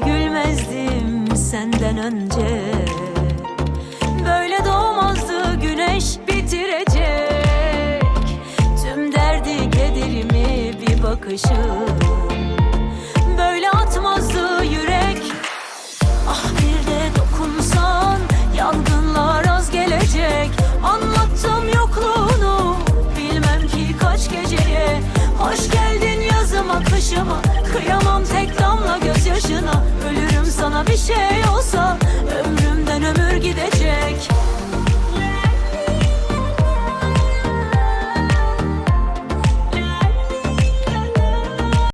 böyle gülmezdim senden önce. Böyle doğmazdı güneş bitirecek. Tüm derdi kederimi bir bakışın Böyle atmazdı yürek. Ah bir de dokunsan yangınlar az gelecek. Anlattım yokluğunu bilmem ki kaç geceye. Hoş geldin yazıma kışıma kıyamam tek damla göz.